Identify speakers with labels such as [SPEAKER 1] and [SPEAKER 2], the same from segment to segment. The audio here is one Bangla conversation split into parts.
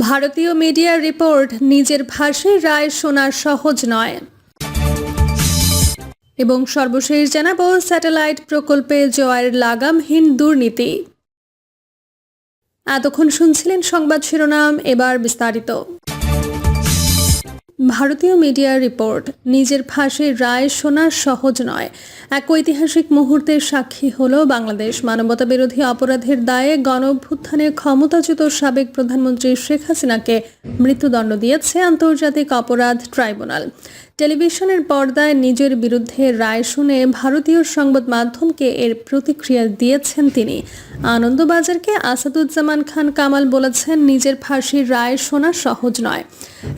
[SPEAKER 1] ভারতীয় মিডিয়ার রিপোর্ট, নিজের ভাষায় রায় শোনা সহজ নয়। এবং সর্বশেষ জানাব, স্যাটেলাইট প্রকল্পে জয়ের লাগামহীন দুর্নীতি। এতক্ষণ শুনছিলেন সংবাদ শিরোনাম, এবার বিস্তারিত। ভারতীয় মিডিয়ার রিপোর্ট, নিজের ফাঁসির রায় শোনা সহজ নয়। এক ঐতিহাসিক মুহূর্তের সাক্ষী হল বাংলাদেশ। মানবতা বিরোধী অপরাধের দায়ে গণঅভ্যুত্থানে ক্ষমতাচ্যুত সাবেক প্রধানমন্ত্রী শেখ হাসিনাকে মৃত্যুদণ্ড দিয়েছে আন্তর্জাতিক অপরাধ ট্রাইব্যুনাল। টেলিভিশনের পর্দায় নিজের বিরুদ্ধে রায় শুনে ভারতীয় সংবাদ মাধ্যমকে এর প্রতিক্রিয়া দিয়েছেন তিনি। আনন্দবাজারকে আসাদুজ্জামান খান কামাল বলেছেন, নিজের ফাঁসির রায় শোনা সহজ নয়।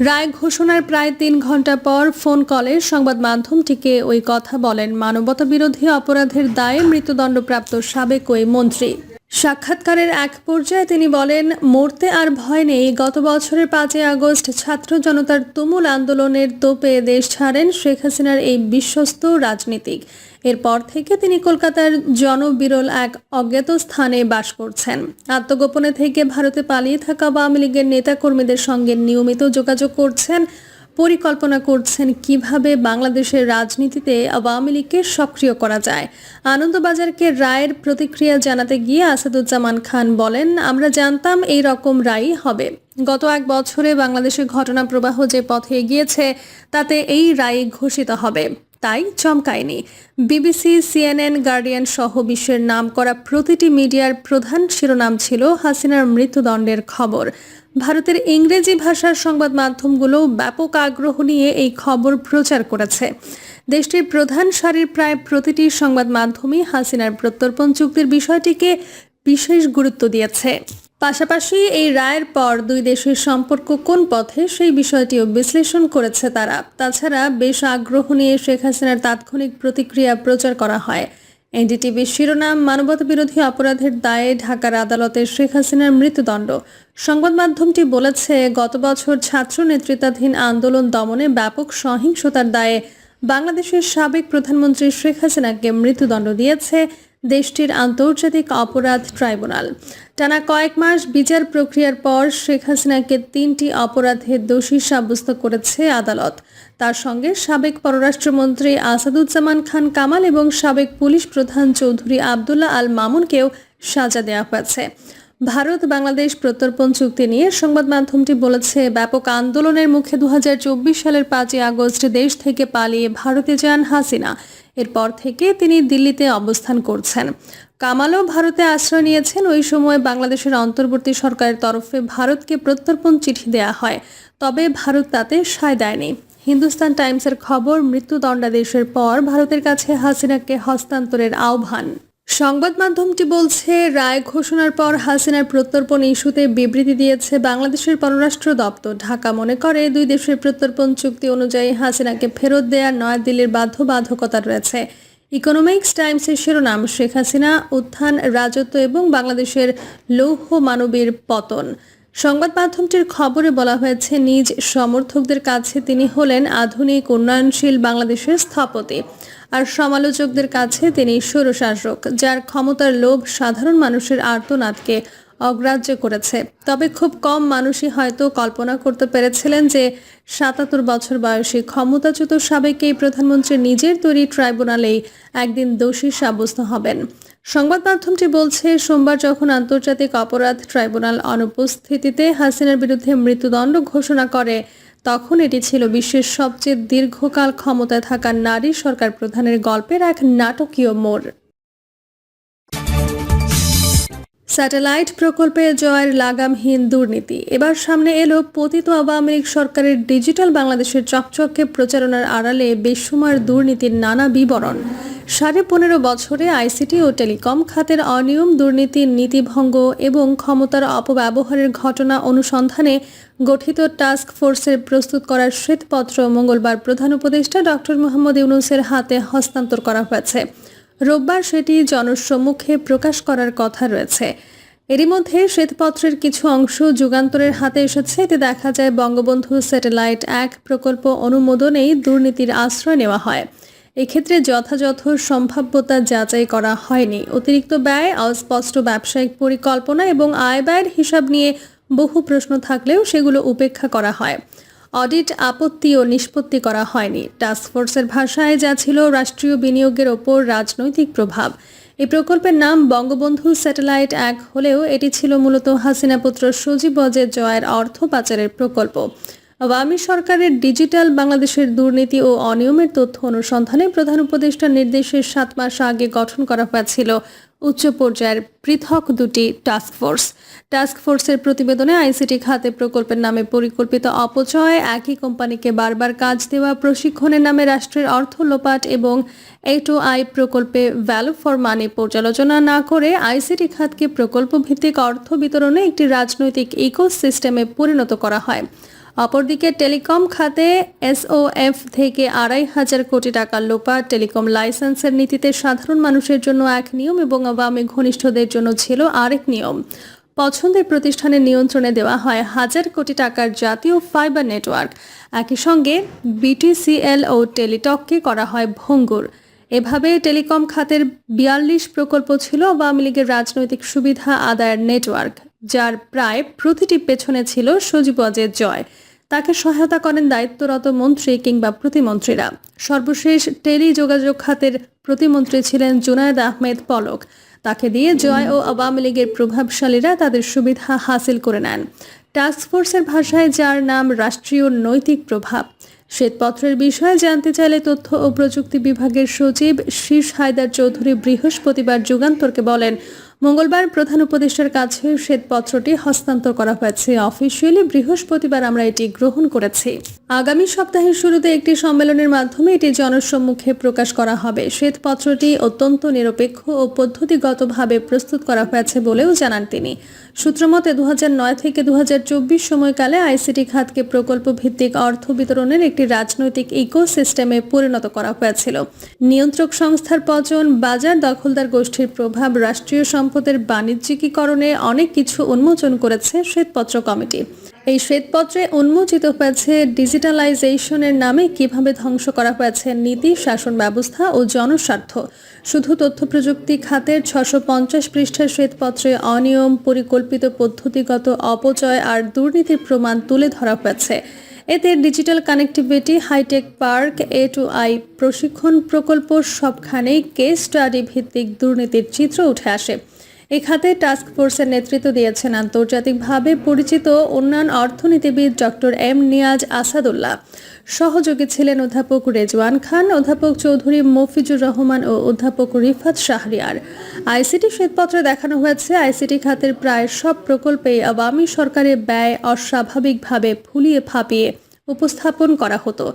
[SPEAKER 1] রায় ঘোষণার প্রায় তিন ঘণ্টা পর ফোন কলে সংবাদ মাধ্যমটিকে ওই কথা বলেন মানবতা বিরোধী অপরাধের দায়ে মৃত্যুদণ্ডপ্রাপ্ত সাবেক ওই মন্ত্রী। সাক্ষাৎকারের এক পর্যায়ে তিনি বলেন, মরতে আর ভয় নেই। গত বছরের পাঁচই আগস্ট ছাত্র জনতার তুমুল আন্দোলনের তোপে দেশ ছাড়েন শেখ হাসিনার এই বিশ্বস্ত রাজনীতিক। এরপর থেকে তিনি কলকাতার জনবিরল এক অজ্ঞাত স্থানে বাস করছেন। আত্মগোপনে থেকে ভারতে পালিয়ে থাকা আওয়ামী লীগের নেতাকর্মীদের সঙ্গে নিয়মিত যোগাযোগ করছেন পরিকল্পনা করছেন কীভাবে বাংলাদেশের রাজনীতিতে আওয়ামী লীগকে সক্রিয় করা যায়। আনন্দবাজারকে রায়ের প্রতিক্রিয়া জানাতে গিয়ে আসাদুজ্জামান খান বলেন, আমরা জানতাম এই রকম রায় হবে। গত এক বছরে বাংলাদেশের ঘটনা প্রবাহ যে পথে এগিয়েছে, তাতে এই রায় ঘোষিত হবে। তাই চমকায়নি। বিবিসি, সিএনএন, গার্ডিয়ান সহ বিশ্বের নাম করা প্রতিটি মিডিয়ার প্রধান শিরোনাম ছিল হাসিনার মৃত্যুদণ্ডের খবর। ভারতের ইংরেজি ভাষার সংবাদ মাধ্যমগুলো ব্যাপক আগ্রহ নিয়ে এই খবর প্রচার করেছে। দেশটির প্রধান সারির প্রায় প্রতিটি সংবাদ মাধ্যমই হাসিনার প্রত্যর্পণ চুক্তির বিষয়টিকে বিশেষ গুরুত্ব দিয়েছে। পাশাপাশি এই রায়ের পর দুই দেশের সম্পর্ক কোন পথে সেই বিষয়টিও বিশ্লেষণ করেছে তারা। তাছাড়া বেশ আগ্রহ নিয়ে শেখ হাসিনার তাৎক্ষণিক প্রতিক্রিয়া প্রচার করা হয়। এনডিটিভির শিরোনাম মানবতা বিরোধী অপরাধের দায়ে ঢাকার আদালতে শেখ হাসিনার মৃত্যুদণ্ড। সংবাদ মাধ্যমটি বলেছে, গত বছর ছাত্র নেতৃত্বাধীন আন্দোলন দমনে ব্যাপক সহিংসতার দায়ে বাংলাদেশের সাবেক প্রধানমন্ত্রী শেখ হাসিনাকে মৃত্যুদণ্ড দিয়েছে। দেশটির আন্তর্জাতিক অপরাধ ট্রাইব্যুনাল। টানা কয়েক মাস বিচার প্রক্রিয়ার পর শেখ হাসিনাকে তিনটি অপরাধে দোষী সাব্যস্ত করেছে আদালত। তার সঙ্গে সাবেক পররাষ্ট্রমন্ত্রী আসাদুজ্জামান খান কামাল এবং সাবেক পুলিশ প্রধান চৌধুরী আবদুল্লাহ আল মামুনকেও সাজা দেওয়া হয়েছে। ভারত বাংলাদেশ প্রত্যর্পণ চুক্তি নিয়ে সংবাদ মাধ্যমটি বলেছে, ব্যাপক আন্দোলনের মুখে দু হাজার চব্বিশ সালের পাঁচই আগস্ট দেশ থেকে পালিয়ে ভারতে যান হাসিনা। এরপর থেকে তিনি দিল্লিতে অবস্থান করছেন। কামালও ভারতে আশ্রয় নিয়েছেন। ওই সময় বাংলাদেশের অন্তর্বর্তী সরকারের তরফে ভারতকে প্রত্যর্পণ চিঠি দেওয়া হয়। তবে ভারত তাতে সায় দেয়নি। হিন্দুস্তান টাইমসের খবর, মৃত্যুদণ্ডাদেশের পর ভারতের কাছে হাসিনাকে হস্তান্তরের আহ্বান। সংবাদ মাধ্যমটি বলছে, রায় ঘোষণার পর হাসিনার প্রত্যর্পণ ইস্যুতে বিবৃতি দিয়েছে বাংলাদেশের পররাষ্ট্র দপ্তর। ঢাকা মনে করে, দুই দেশের প্রত্যর্পণ চুক্তি অনুযায়ী হাসিনাকে ফেরত দেওয়ার নয়াদিল্লির বাধ্যবাধকতা রয়েছে। ইকোনমিক্স টাইমসের শিরোনাম, শেখ হাসিনা, উত্থান, রাজত্ব এবং বাংলাদেশের লৌহ মানবীর পতন। সংবাদ মাধ্যমটির খবরে বলা হয়েছে, নিজ সমর্থকদের কাছে তিনি হলেন আধুনিক, উন্নয়নশীল বাংলাদেশের স্থপতি। আর সমালোচকদের কাছে তিনি স্বৈরশাসক, যার ক্ষমতার লোভ সাধারণ মানুষের আর্তনাদকে অগ্রাহ্য করেছে। তবে খুব কম মানুষই হয়তো কল্পনা করতে পেরেছিলেন যে সাতাত্তর বছর বয়সী ক্ষমতাচ্যুত সাবেক এই প্রধানমন্ত্রী নিজের তৈরি ট্রাইব্যুনালেই একদিন দোষী সাব্যস্ত হবেন। সংবাদ মাধ্যমটি বলছে, সোমবার যখন আন্তর্জাতিক অপরাধ ট্রাইব্যুনাল অনুপস্থিতিতে হাসিনার বিরুদ্ধে মৃত্যুদণ্ড ঘোষণা করে তখন এটি ছিল বিশ্বের সবচেয়ে দীর্ঘকাল ক্ষমতায় থাকা নারী সরকার প্রধানের গল্পের এক নাটকীয় মোড়। স্যাটেলাইট প্রকল্পে জয়ের লাগামহীন দুর্নীতি। এবার সামনে এলো পতিত আওয়ামী লীগ সরকারের ডিজিটাল বাংলাদেশের চকচকে প্রচারণার আড়ালে বেসুমার দুর্নীতির নানা বিবরণ। সাড়ে পনেরো বছরে আইসিটি ও টেলিকম খাতের অনিয়ম, দুর্নীতি, নীতিভঙ্গ এবং ক্ষমতার অপব্যবহারের ঘটনা অনুসন্ধানে গঠিত টাস্ক ফোর্সের প্রস্তুত করার শ্বেতপত্র মঙ্গলবার প্রধান উপদেষ্টা ডক্টর মোহাম্মদ ইউনুসের হাতে হস্তান্তর করা হয়েছে। রোববার সেটি জনসম্মুখে প্রকাশ করার কথা রয়েছে। এরই মধ্যে শ্বেতপত্রের কিছু অংশ যুগান্তরের হাতে এসেছে। এতে দেখা যায় বঙ্গবন্ধু স্যাটেলাইট এক প্রকল্প অনুমোদনেই দুর্নীতির আশ্রয় নেওয়া হয়। এক্ষেত্রে যথাযথ সম্ভাব্যতা যাচাই করা হয়নি। অতিরিক্ত ব্যয় অস্পষ্ট ব্যবসায়িক পরিকল্পনা এবং আয় ব্যয়ের হিসাব নিয়ে বহু প্রশ্ন থাকলেও সেগুলো উপেক্ষা করা হয়। অডিট, আপত্তি ও নিষ্পত্তি করা হয়নি। টাস্কফোর্সের ভাষায় যা ছিল রাষ্ট্রীয় বিনিয়োগের ওপর রাজনৈতিক প্রভাব। এই প্রকল্পের নাম বঙ্গবন্ধু স্যাটেলাইট এক হলেও এটি ছিল মূলত হাসিনা পুত্র সজীব জয়ের অর্থ পাচারের প্রকল্প। আওয়ামী সরকারের ডিজিটাল বাংলাদেশের দুর্নীতি ও অনিয়মের তথ্য অনুসন্ধানে প্রধান উপদেষ্টার নির্দেশের সাত মাস আগে গঠন করা হয়েছিল উচ্চ পর্যায়ের পৃথক দুটি টাস্ক ফোর্স টাস্ক ফোর্সের প্রতিবেদনে আইসিটি খাতে প্রকল্পের নামে পরিকল্পিত অপচয়, একই কোম্পানিকে বারবার কাজ দেওয়া, প্রশিক্ষণের নামে রাষ্ট্রের অর্থ লোপাট এবং এ আই প্রকল্পে ভ্যালু ফর মানি পর্যালোচনা না করে আইসিটি খাতকে প্রকল্প ভিত্তিক অর্থ বিতরণে একটি রাজনৈতিক ইকোসিস্টেমে পরিণত করা হয়। অপরদিকে টেলিকম খাতে এসওএফ থেকে আড়াই হাজার কোটি টাকার লোপা টেলিকম লাইসেন্সের নীতিতে সাধারণ মানুষের জন্য এক নিয়ম এবং আওয়ামী ঘনিষ্ঠদের জন্য ছিল আরেক নিয়ম। পছন্দের প্রতিষ্ঠানের নিয়ন্ত্রণে দেওয়া হয় হাজার কোটি টাকার জাতীয় ফাইবার নেটওয়ার্ক। একই সঙ্গে বিটিসিএল ও টেলিটককে করা হয় ভঙ্গুর। এভাবে টেলিকম খাতের বিয়াল্লিশ প্রকল্প ছিল আওয়ামী লীগের রাজনৈতিক সুবিধা আদায়ের নেটওয়ার্ক, যার প্রায় প্রতিটি পেছনে ছিল সজীব অজের জয়। তাকে সহায়তা করেন দায়িত্বরত মন্ত্রী কিংবা প্রতিমন্ত্রীরা। সর্বশেষ টেলি যোগাযোগ খাতের প্রতিমন্ত্রী ছিলেন জুনায়দ আহমেদ পলক। তাকে দিয়ে জয় ও আওয়ামী লীগের প্রভাবশালীরা তাদের সুবিধা হাসিল করে নেন। টাস্কফোর্সের ভাষায় যার নাম রাষ্ট্রীয় নৈতিক প্রভাব। শ্বেতপত্রের বিষয়ে জানতে চাইলে তথ্য ও প্রযুক্তি বিভাগের সচিব শীর্ষ হায়দার চৌধুরী বৃহস্পতিবার যুগান্তরকে বলেন মঙ্গলবার প্রধান উপদেষ্টার কাছে শ্বেতপত্রটি হস্তান্তর করা হয়েছে। অফিসিয়ালি বৃহস্পতিবার আমরা এটি গ্রহণ করেছি। আগামী সপ্তাহের শুরুতে একটি সম্মেলনের মাধ্যমে এটি জনসম্মুখে প্রকাশ করা হবে। শ্বেতপত্রটি অত্যন্ত নিরপেক্ষ ও পদ্ধতিগতভাবে প্রস্তুত করা হয়েছে বলেও জানান তিনি। সূত্রমতে দু হাজার নয় থেকে দু হাজার চব্বিশ সময়কালে আইসিটি খাতকে প্রকল্প ভিত্তিক অর্থ বিতরণের একটি রাজনৈতিক ইকোসিস্টেমে পরিণত করা হয়েছিল। নিয়ন্ত্রক সংস্থার পচন বাজার দখলদার গোষ্ঠীর প্রভাব, রাষ্ট্রীয় সম্পদের বাণিজ্যিকীকরণে অনেক কিছু উন্মোচন করেছে শ্বেতপত্র কমিটি। এই শ্বেতপত্রে উন্মোচিত হয়েছে ডিজিটালাইজেশনের নামে কীভাবে ধ্বংস করা হয়েছে নীতি, শাসন ব্যবস্থা ও জনস্বার্থ। শুধু তথ্য প্রযুক্তি খাতের ছশো পঞ্চাশ পৃষ্ঠার শ্বেতপত্রে অনিয়ম, পরিকল্পিত পদ্ধতিগত অপচয় আর দুর্নীতির প্রমাণ তুলে ধরা হয়েছে। এতে digital connectivity, hi-tech park, A two I প্রশিক্ষণ প্রকল্প সবখানেই কেস স্টাডি ভিত্তিক দুর্নীতির চিত্র উঠে আসে। এই খাতে টাস্ক ফোর্সের নেতৃত্ব দিয়েছেন আন্তর্জাতিকভাবে পরিচিত উন্নয়ন অর্থনীতিবিদ ডক্টর এম নিয়াজ আসাদুল্লাহ। সহযোগী ছিলেন অধ্যাপক রেজওয়ান খান, অধ্যাপক চৌধুরী মফিজুর রহমান ও অধ্যাপক রিফাত শাহরিয়ার। আইসিটি শ্বেতপত্রে দেখানো হয়েছে, আইসিটি খাতের প্রায় সব প্রকল্পেই আওয়ামী সরকারের ব্যয় অস্বাভাবিকভাবে ফুলিয়ে ফাঁপিয়ে। উপস্থাপন করা হতো।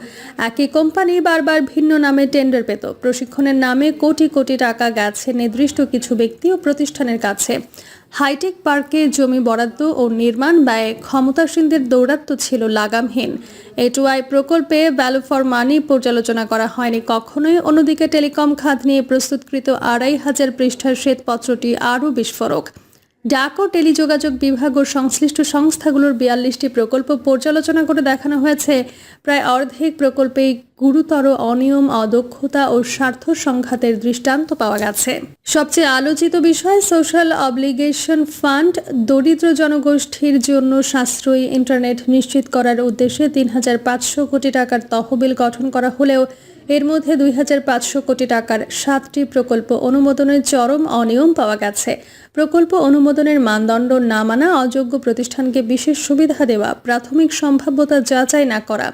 [SPEAKER 1] একই কোম্পানি বারবার ভিন্ন নামে টেন্ডার পেত। প্রশিক্ষণের নামে কোটি কোটি টাকা গেছে নির্দিষ্ট কিছু ব্যক্তি ও প্রতিষ্ঠানের কাছে। হাইটেক পার্কে জমি বরাদ্দ ও নির্মাণ ব্যয়ে ক্ষমতাসীনদের দৌরাত্ম ছিল লাগামহীন। এটুআই প্রকল্পে ভ্যালু ফর মানি পর্যালোচনা করা হয়নি কখনোই। অন্যদিকে টেলিকম খাত নিয়ে প্রস্তুতকৃত আড়াই হাজার পৃষ্ঠার শ্বেতপত্রটি আরও বিস্ফোরক। ডাক ও টেলিযোগাযোগ বিভাগ ও সংশ্লিষ্ট সংস্থাগুলোর বিয়াল্লিশটি প্রকল্প পর্যালোচনা করে দেখানো হয়েছে। প্রায় অর্ধেক প্রকল্পেই গুরুতর অনিয়ম, অদক্ষতা ও স্বার্থ সংঘাতের দৃষ্টান্ত পাওয়া গেছে। সবচেয়ে আলোচিত বিষয়, সোশ্যাল অব্লিগেশন ফান্ড দরিদ্র জনগোষ্ঠীর জন্য সাশ্রয়ী ইন্টারনেট নিশ্চিত করার উদ্দেশ্যে তিন হাজার পাঁচশো কোটি টাকার তহবিল গঠন করা হলেও এর মধ্যে দুই হাজার পাঁচশো কোটি টাকার সাতটি প্রকল্প অনুমোদনের চরম অনিয়ম পাওয়া গেছে। প্রকল্প অনুমোদনের মানদণ্ড না মানা অযোগ্য প্রতিষ্ঠানকে বিশেষ সুবিধা দেওয়া, প্রাথমিক সম্ভাব্যতা যাচাই না করা।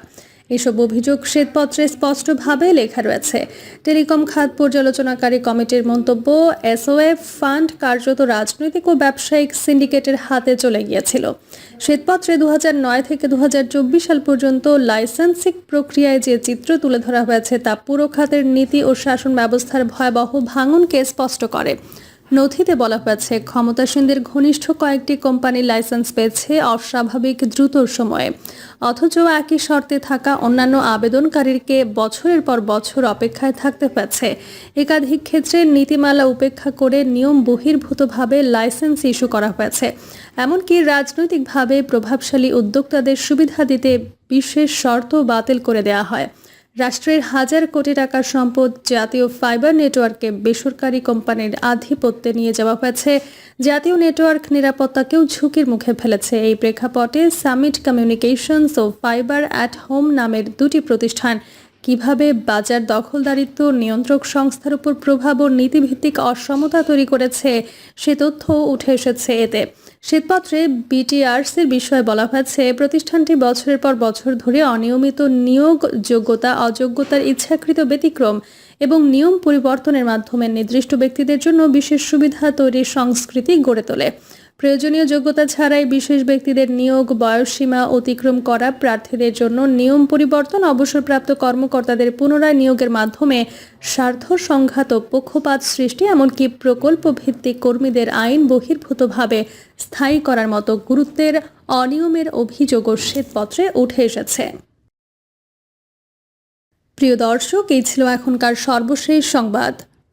[SPEAKER 1] এসব অভিযোগ শ্বেতপত্রে স্পষ্টভাবে লেখা রয়েছে। টেলিকম খাত পর্যালোচনাকারী কমিটির মন্তব্য, এসওএফ ফান্ড কার্যত রাজনৈতিক ও ব্যবসায়িক সিন্ডিকেটের হাতে চলে গিয়েছিল। শ্বেতপত্রে দু হাজার নয় থেকে দু হাজার চব্বিশ সাল পর্যন্ত লাইসেন্সিং প্রক্রিয়ায় যে চিত্র তুলে ধরা হয়েছে তা পুরো খাতের নীতি ও শাসন ব্যবস্থার ভয়াবহ ভাঙনকে স্পষ্ট করে। নথিতে বলা হয়েছে, ক্ষমতাসীনদের ঘনিষ্ঠ কয়েকটি কোম্পানি লাইসেন্স পেয়েছে অস্বাভাবিক দ্রুত সময়ে। অথচ একই শর্তে থাকা অন্যান্য আবেদনকারীকে বছরের পর বছর অপেক্ষায় থাকতে হয়েছে। একাধিক ক্ষেত্রে নীতিমালা উপেক্ষা করে নিয়ম বহির্ভূতভাবে লাইসেন্স ইস্যু করা হয়েছে। এমনকি রাজনৈতিকভাবে প্রভাবশালী উদ্যোক্তাদের সুবিধা দিতে বিশেষ শর্ত বাতিল করে দেওয়া হয়। রাষ্ট্রের হাজার কোটি টাকার সম্পদ জাতীয় ফাইবার নেটওয়ার্কে বেসরকারি কোম্পানির আধিপত্যে নিয়ে যাওয়া হয়েছে। জাতীয় নেটওয়ার্ক নিরাপত্তাকেও ঝুঁকির মুখে ফেলেছে। এই প্রেক্ষাপটে সামিট কমিউনিকেশনস ও ফাইবার অ্যাট হোম নামের দুটি প্রতিষ্ঠান কীভাবে বাজার দখলদারিত্ব, নিয়ন্ত্রক সংস্থার উপর প্রভাব ও নীতিভিত্তিক অসমতা তৈরি করেছে, সে তথ্য উঠে এসেছে এতে। শ্বেতপত্রে বিটিআরসির বিষয়ে বলা হয়েছে, প্রতিষ্ঠানটি বছরের পর বছর ধরে অনিয়মিত নিয়োগ, যোগ্যতা, অযোগ্যতার ইচ্ছাকৃত ব্যতিক্রম এবং নিয়ম পরিবর্তনের মাধ্যমে নির্দিষ্ট ব্যক্তিদের জন্য বিশেষ সুবিধা তৈরির সংস্কৃতি গড়ে তোলে। প্রয়োজনীয় যোগ্যতা ছাড়াই বিশেষ ব্যক্তিদের নিয়োগ, বয়সসীমা অতিক্রম করা প্রার্থীদের জন্য নিয়ম পরিবর্তন, অবসরপ্রাপ্ত কর্মকর্তাদের পুনরায় নিয়োগের মাধ্যমে স্বার্থ সংঘাত পক্ষপাত সৃষ্টি, এমনকি প্রকল্প ভিত্তিক কর্মীদের আইন বহির্ভূতভাবে স্থায়ী করার মতো গুরুত্বের অনিয়মের অভিযোগও শ্বেতপত্রে উঠে এসেছে। প্রিয় দর্শক, এই ছিল এখনকার সর্বশেষ সংবাদ।